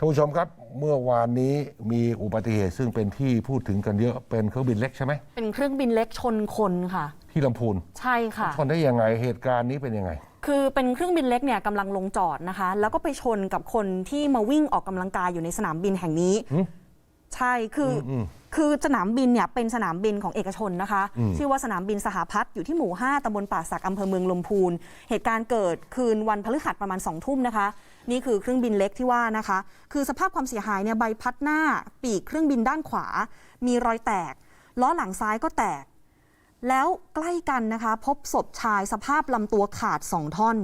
ท่านผู้ชมครับเมื่อวานนี้มีอุบัติเหตุซึ่งเป็นที่พูดถึงกันเยอะเป็นเครื่องบินเล็กใช่ไหมเป็นเครื่องบินเล็กชนคนค่ะ ที่ลำพูนใช่ค่ะ ชนได้ยังไงเหตุการณ์นี้เป็นยังไง คือเป็นเครื่องบินเล็กเนี่ยกำลังลงจอดนะคะ แล้วก็ไปชนกับคนที่มาวิ่งออกกำลังกายอยู่ในสนามบินแห่งนี้หึใช่คืออม คือสนามบินเนี่ยเป็นสนามบินของเอกชนนะคะ ชื่อว่าสนามบินสหพัฒน์อยู่ที่หมู่ 5ตำบลป่าสักอำเภอเมืองลำพูน เหตุการณ์เกิดคืนวันพฤหัสประมาณ2ทุ่มนะคะ นี่คือเครื่องบินเล็กที่ว่านะคะ คือสภาพความเสียหายเนี่ยใบพัดหน้า ปีกเครื่องบินด้านขวา มีรอยแตก ล้อหลังซ้ายก็แตก แล้วใกล้กันนะคะ พบศพชายสภาพลำตัวขาดสองท่อน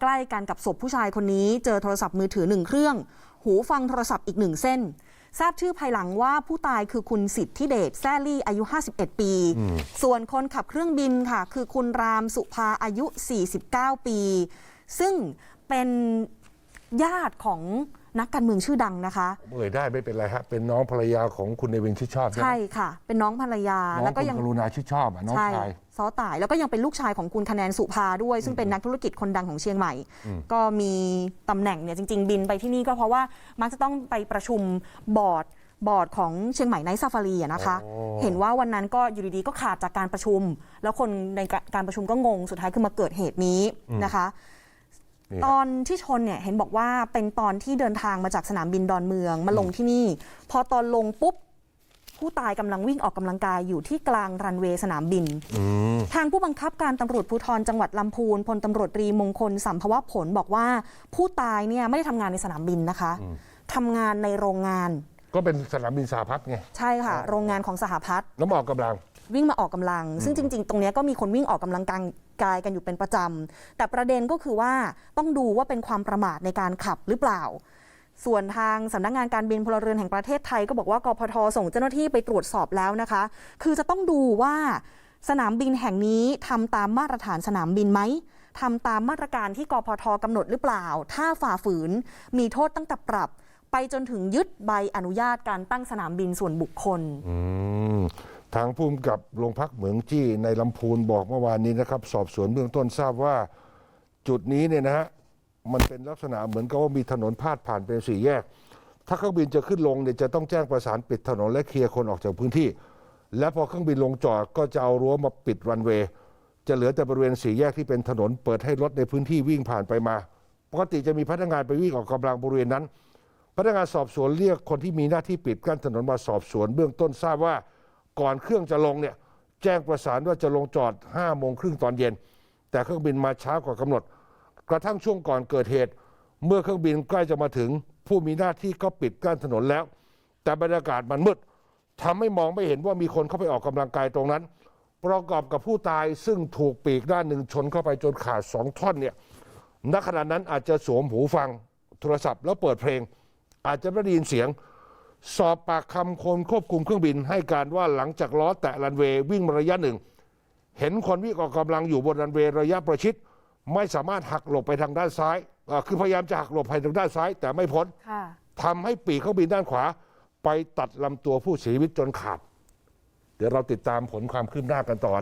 ใกล้กันกับศพผู้ชายคนนี้ เจอโทรศัพท์มือถือหนึ่งเครื่อง หูฟังโทรศัพท์อีกหนึ่งเส้น ทราบชื่อภายหลังว่าผู้ตายคือคุณสิทธิเดชแซ่ลี่อายุ 51 ปี ส่วนคนขับเครื่องบินค่ะ คือคุณรามสุภาอายุ 49 ปี ซึ่งเป็นญาติของ นักการเมืองชื่อดังนะคะ เอ่ยได้ไม่เป็นไรฮะเป็นน้องภรรยาของคุณเนวินชิดชอบใช่ไหมใช่ค่ะ เป็นน้องภรรยาน้องแล้วก็คุณยังกรุณาชิดชอบอะน้องใช่ชาย ซ้อตายแล้วก็ยังเป็นลูกชายของคุณคะแนนสุภาด้วย ซึ่งเป็นนักธุรกิจคนดังของเชียงใหม่ ก็มีตำแหน่งเนี่ยจริง ๆ บินไปที่นี่ก็เพราะว่ามักจะต้องไปประชุมบอร์ดบอร์ดของเชียงใหม่ไนท์ซาฟารีอะนะคะ อ๋อ เห็นว่าวันนั้นก็อยู่ดีๆก็ขาดจากการประชุม แล้วคนในการประชุมก็งงสุดท้ายคือมาเกิดเหตุนี้นะคะนี่ ตอนที่ชนเนี่ยเห็นบอกว่าเป็นตอนที่เดินทางมาจากสนามบินดอนเมืองมาลงที่นี่ พอตอนลงปุ๊บผู้ตายกำลังวิ่งออกกำลังกายอยู่ที่กลางรันเวย์สนามบินอืมทางผู้บังคับการตำรวจภูธรจังหวัดลำพูนพลตำรวจตรีมงคลสัมภวผลบอกว่าผู้ตายเนี่ยไม่ได้ทำงานในสนามบินนะคะทำงานในโรงงาน ก็เป็นสนามบินสหพัฒน์ไง ใช่ค่ะ โรงงานของสหพัฒน์แล้วมาออกกำลัง วิ่งมาออกกำลัง ซึ่งจริง ๆ ตรงเนี้ยก็มีคนวิ่งออกกำลังกาย กายกันอยู่เป็นประจำ แต่ประเด็นก็คือว่าต้องดูว่าเป็นความประมาทในการขับหรือเปล่า ส่วนทางสำนักงานการบินพลเรือนแห่งประเทศไทยก็บอกว่ากพทส่งเจ้าหน้าที่ไปตรวจสอบแล้วนะคะ คือจะต้องดูว่าสนามบินแห่งนี้ทำตามมาตรฐานสนามบินไหมทำตามมาตรการที่กพทกำหนดหรือเปล่า ถ้าฝ่าฝืนมีโทษตั้งแต่ปรับ ไปจนถึงยึดใบอนุญาตการตั้งสนามบินส่วนบุคคลอื ทางภูมิกับโรงพักเหมืองจี้ในลำพูนบอกเมื่อวานนี้นะครับ สอบสวนเบื้องต้นทราบว่าจุดนี้เนี่ยนะฮะมันเป็นลักษณะเหมือนกับว่ามีถนนพาดผ่านเป็นสี่แยก ถ้าเครื่องบินจะขึ้นลงเนี่ยจะต้องแจ้งประสานปิดถนนและเคลียร์คนออกจากพื้นที่ และพอเครื่องบินลงจอดก็จะเอารั้วมาปิดรันเวย์จะเหลือแต่บริเวณสี่แยกที่เป็นถนนเปิดให้รถในพื้นที่วิ่งผ่านไปมา ปกติจะมีพนักงานไปวิ่งออกกำลังบริเวณนั้น พนักงานสอบสวนเรียกคนที่มีหน้าที่ปิดกั้นถนนมาสอบสวนเบื้องต้นทราบว่า ก่อนเครื่องจะลงเนี่ยแจ้งประสานว่าจะลงจอด5โมงครึ่งตอนเย็น แต่เครื่องบินมาช้ากว่ากำหนด กระทั่งช่วงก่อนเกิดเหตุ เมื่อเครื่องบินใกล้จะมาถึง ผู้มีหน้าที่ก็ปิดกั้นถนนแล้ว แต่บรรยากาศมันมืดทำให้มองไม่เห็นว่ามีคนเข้าไปออกกำลังกายตรงนั้น ประกอบกับผู้ตายซึ่งถูกปีกด้านหนึ่งชนเข้าไปจนขาดสองท่อนเนี่ยณขณะนั้นอาจจะสวมหูฟังโทรศัพท์แล้วเปิดเพลง อาจจะไม่ได้ยินเสียง สอบปากคำคนควบคุมเครื่องบินให้การว่าหลังจากล้อแตะรันเวย์วิ่งมาระยะหนึ่ง เห็นคนวิ่งออกกำลังอยู่บนรันเวย์ระยะประชิด ไม่สามารถหักหลบไปทางด้านซ้ายเอ่อคือพยายามจะหักหลบไปทางด้านซ้าย แต่ไม่พ้นค่ะ ทำให้ปีกเครื่องบินด้านขวา ไปตัดลำตัวผู้เสียชีวิตจนขาด เดี๋ยวเราติดตามผลความคืบหน้ากันต่อ